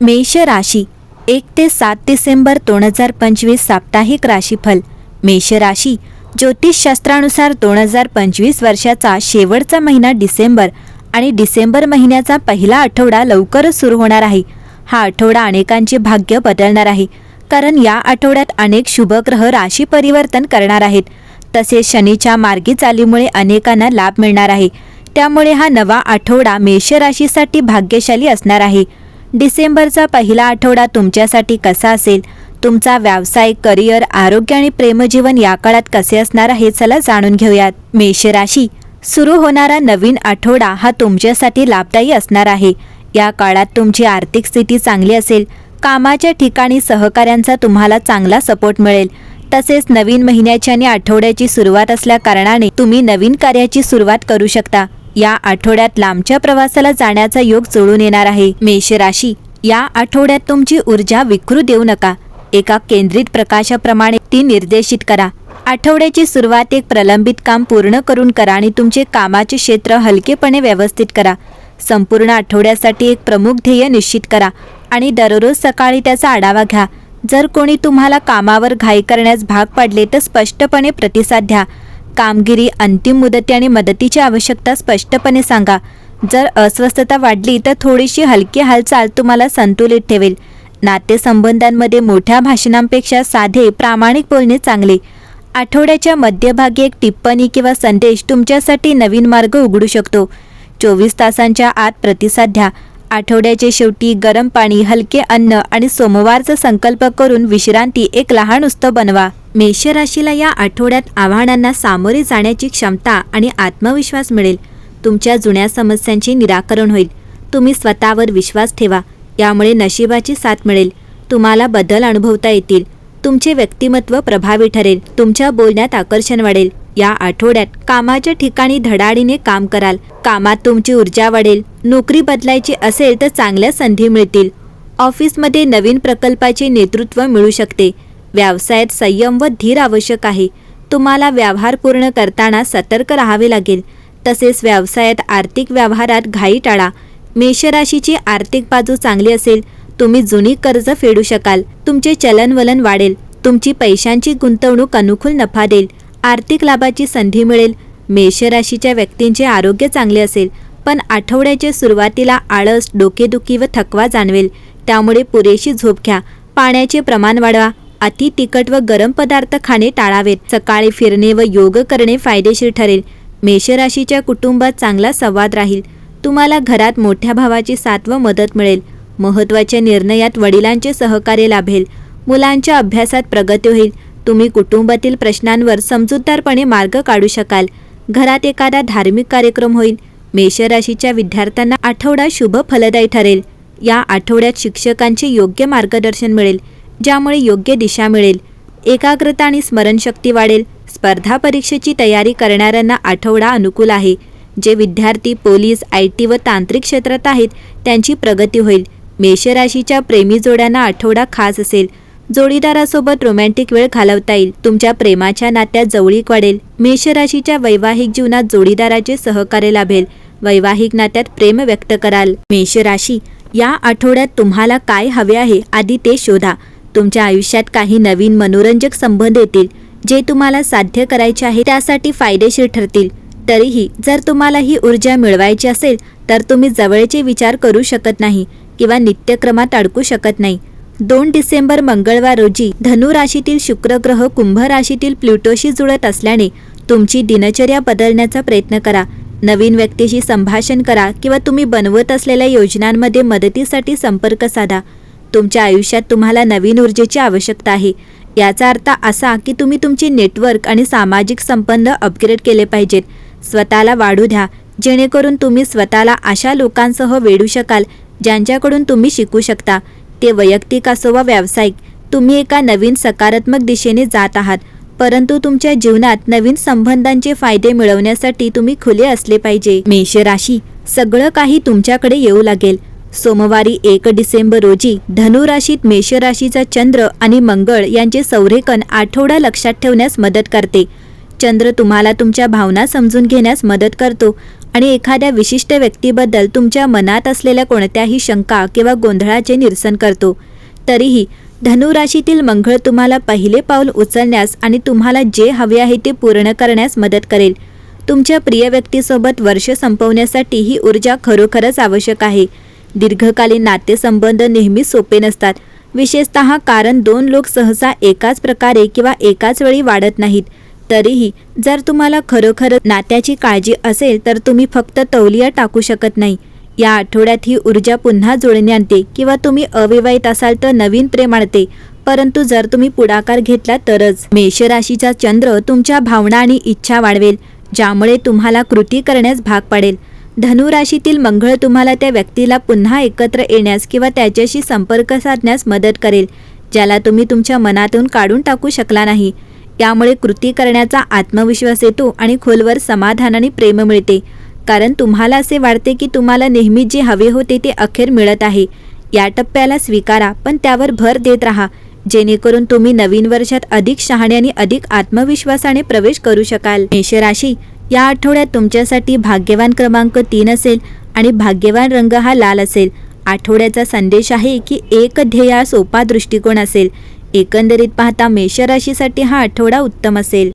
मेष राशी एक ते सात डिसेंबर दोन हजार पंचवीस साप्ताहिक राशीफल. मेष राशी ज्योतिषशास्त्रानुसार दोन हजार पंचवीस वर्षाचा शेवटचा महिना डिसेंबर आणि डिसेंबर महिन्याचा पहिला आठवडा लवकरच सुरू होणार आहे. हा आठवडा अनेकांचे भाग्य बदलणार आहे कारण या आठवड्यात अनेक शुभग्रह राशी परिवर्तन करणार आहेत. तसेच शनीच्या मार्गी चालीमुळे अनेकांना लाभ मिळणार आहे. त्यामुळे हा नवा आठवडा मेष राशीसाठी भाग्यशाली असणार आहे. डिसेंबरचा पहिला आठवडा तुमच्यासाठी कसा असेल? तुमचा व्यावसायिक करिअर आरोग्य आणि प्रेमजीवन या काळात कसे असणार आहे चला जाणून घेऊयात. मेष राशी. सुरू होणारा नवीन आठवडा हा तुमच्यासाठी लाभदायी असणार आहे. या काळात तुमची आर्थिक स्थिती चांगली असेल. कामाच्या ठिकाणी सहकाऱ्यांचा तुम्हाला चांगला सपोर्ट मिळेल. तसेच नवीन महिन्याची आणि आठवड्याची सुरुवात असल्या कारणाने तुम्ही नवीन कार्याची सुरुवात करू शकता. या आठवड्यात लांबच्या प्रवासाला जाण्याचा योग जुळून येणार आहे. मेष राशी या आठवड्यात तुमची ऊर्जा विखरू देऊ नका. एका केंद्रित प्रकाशाप्रमाणे ती निर्देशित करा. आठवड्याची सुरुवात एक प्रलंबित काम पूर्ण करून करा आणि तुमचे कामाचे क्षेत्र हलकेपणे व्यवस्थित करा. संपूर्ण आठवड्यासाठी एक प्रमुख ध्येय निश्चित करा आणि दररोज सकाळी त्याचा आढावा घ्या. जर कोणी तुम्हाला कामावर घाई करण्यास भाग पाडले तर स्पष्टपणे प्रतिसाद द्या. कामगिरी अंतिम मुदती आणि मदतीची आवश्यकता स्पष्टपणे सांगा. जर अस्वस्थता वाढली तर थोडीशी हलकी हालचाल तुम्हाला संतुलित ठेवेल. नातेसंबंधांमध्ये मोठ्या भाषणांपेक्षा साधे प्रामाणिक बोलणे चांगले. आठवड्याच्या मध्यभागी एक टिप्पणी किंवा संदेश तुमच्यासाठी नवीन मार्ग उघडू शकतो. चोवीस तासांच्या आत प्रतिसाद द्या. आठवड्याचे शेवटी गरम पाणी हलके अन्न आणि सोमवारचा संकल्प करून विश्रांती एक लहान उत्सव बनवा. मेषराशीला या आठवड्यात आव्हानांना सामोरे जाण्याची क्षमता आणि आत्मविश्वास मिळेल. तुमच्या जुन्या समस्यांचे निराकरण होईल. तुम्ही स्वतःवर विश्वास ठेवा. यामुळे नशिबाची साथ मिळेल. तुम्हाला बदल अनुभवता येतील. तुमचे व्यक्तिमत्व प्रभावी ठरेल. तुमच्या बोलण्यात आकर्षण वाढेल. या आठवड्यात कामाच्या ठिकाणी धडाडीने काम कराल. कामात तुमची ऊर्जा वाढेल. नोकरी बदलायची असेल तर चांगल्या संधी मिळतील. ऑफिसमध्ये नवीन प्रकल्पाचे नेतृत्व मिळू शकते. व्यवसायात संयम व धीर आवश्यक आहे. तुम्हाला व्यवहार पूर्ण करताना सतर्क राहावे लागेल. तसेच व्यवसायात आर्थिक व्यवहारात घाई टाळा. मेषराशीची आर्थिक बाजू चांगली असेल तुम्ही जुनी कर्ज फेडू शकाल. तुमचे चलनवलन वाढेल. तुमची पैशांची गुंतवणूक अनुकूल नफा देईल. आर्थिक लाभाची संधी मिळेल. मेषराशीच्या व्यक्तींचे आरोग्य चांगले असेल पण आठवड्याच्या सुरुवातीला आळस डोकेदुखी व थकवा जाणवेल. त्यामुळे पुरेशी झोप घ्या. पाण्याचे प्रमाण वाढवा. अति तिखट व गरम पदार्थ खाणे टाळावेत. सकाळी फिरणे व योग करणे फायदेशीर ठरेल. मेषराशीच्या कुटुंबात चांगला संवाद राहील. तुम्हाला घरात मोठ्या भावाची साथ व मदत मिळेल. महत्त्वाच्या निर्णयात वडिलांचे सहकार्य लाभेल. मुलांच्या अभ्यासात प्रगती होईल. तुम्ही कुटुंबातील प्रश्नांवर समजूतदारपणे मार्ग काढू शकाल. घरात एखादा धार्मिक कार्यक्रम होईल. मेषराशीच्या विद्यार्थ्यांना आठवडा शुभ फलदायी ठरेल. या आठवड्यात शिक्षकांचे योग्य मार्गदर्शन मिळेल. ज्यामुळे योग्य दिशा मिळेल. एकाग्रता आणि स्मरणशक्ती वाढेल. स्पर्धा परीक्षेची तयारी करणाऱ्यांना आठवडा अनुकूल आहे. जे विद्यार्थी पोलीस आय टी व तांत्रिक क्षेत्रात आहेत त्यांची प्रगती होईल. मेषराशीच्या प्रेमी जोड्यांना आठवडा खास असेल. जोडीदारासोबत रोमॅन्टिक वेळ घालवता येईल. तुमच्या प्रेमाच्या नात्यात जवळीक वाढेल. मेषराशीच्या वैवाहिक जीवनात जोडीदाराचे सहकार्य लाभेल. वैवाहिक नात्यात प्रेम व्यक्त कराल. मेषराशी या आठवड्यात तुम्हाला काय हवे आहे आधी ते शोधा. तुमच्या आयुष्यात काही नवीन मनोरंजक संबंध येतील जे तुम्हाला साध्य करायचे आहे त्यासाठी फायदेशीर ठरतील. तरीही जर तुम्हाला ही ऊर्जा मिळवायची असेल तर तुम्ही जवळचे विचार करू शकत नाही किंवा नित्यक्रमात अडकू शकत नाही. दोन डिसेंबर मंगळवार रोजी धनु राशीतील शुक्रग्रह कुंभ राशीतील प्लुटोशी जुळत असल्याने तुमची दिनचर्या बदलण्याचा प्रयत्न करा. नवीन व्यक्तीशी संभाषण करा किंवा तुम्ही बनवत असलेल्या योजनांमध्ये मदतीसाठी संपर्क साधा. तुमच्या आयुष्यात तुम्हाला नवीन ऊर्जेची आवश्यकता आहे. याचा अर्थ असा की तुम्ही तुमची नेटवर्क आणि सामाजिक संबंध अपग्रेड केले पाहिजेत. स्वतःला वाढू द्या. जेणेकरून तुम्ही स्वतःला अशा लोकांसह वेढू शकाल ज्यांच्याकडून तुम्ही शिकू शकता. ते वैयक्तिक असो वा व्यावसायिक तुम्ही एका नवीन सकारात्मक दिशेने जात आहात. परंतु तुमच्या जीवनात नवीन संबंधांचे फायदे मिळवण्यासाठी तुम्ही खुले असले पाहिजे. मेष राशी सगळं काही तुमच्याकडे येऊ लागेल. सोमवारी एक डिसेंबर रोजी धनुराशीत मेषराशीचा मेष राशीचा चंद्र आणि मंगळ यांचे संरेखन आठवडा लक्षात ठेवण्यास मदत करते. चंद्र तुम्हाला तुमच्या भावना समजून घेण्यास मदत करतो आणि एखाद्या विशिष्ट व्यक्तीबद्दल तुमच्या मनात असलेल्या कोणत्याही शंका किंवा गोंधळाचे निरसन करतो. तरीही धनुराशीतील मंगळ तुम्हाला पहिले पाऊल उचलण्यास आणि तुम्हाला जे हवे आहे ते पूर्ण करण्यास मदत करेल. तुमच्या प्रिय व्यक्तीसोबत वर्ष संपवण्यासाठी ही ऊर्जा खरोखरच आवश्यक आहे. दीर्घकालीन नातेसंबंध नेहमी सोपे नसतात. विशेषत कारण दोन लोक सहसा एकाच प्रकारे किंवा एकाच वेळी वाढत नाहीत. तरीही जर तुम्हाला खरोखर नात्याची काळजी असेल तर तुम्ही फक्त तौलिया टाकू शकत नाही. या आठवड्यात ही ऊर्जा पुन्हा जुळणे आणते किंवा तुम्ही अविवाहित असाल तर नवीन प्रेम आणते. परंतु जर तुम्ही पुढाकार घेतला तरच. मेषराशीचा चंद्र तुमच्या भावना आणि इच्छा वाढवेल ज्यामुळे तुम्हाला कृती करण्यास भाग पडेल. धनुराशीतील मंगळ तुम्हाला त्या व्यक्तीला पुन्हा एकत्र येण्यास किंवा त्याच्याशी संपर्क साधण्यास मदत करेल ज्याला तुम्ही तुमच्या मनातून काढून टाकू शकला नाही. यामुळे कृती करण्याचा आत्मविश्वास येतो आणि खोलवर समाधान आणि प्रेम मिळते. कारण तुम्हाला असे वाटते की तुम्हाला नेहमी जे हवे होते ते अखेर मिळत आहे. या टप्प्याला स्वीकारा पण त्यावर भर देत राहा. जेणेकरून तुम्ही नवीन वर्षात अधिक शहाणे आणि अधिक आत्मविश्वासाने प्रवेश करू शकाल. मेषराशी या आठवड्यात तुमच्यासाठी भाग्यवान क्रमांक तीन असेल आणि भाग्यवान रंग हा लाल असेल. आठवड्याचा संदेश आहे की एक ध्येय सोपा दृष्टिकोन असेल. एकंदरीत पाहता मेषराशीसाठी हा आठवडा उत्तम असेल.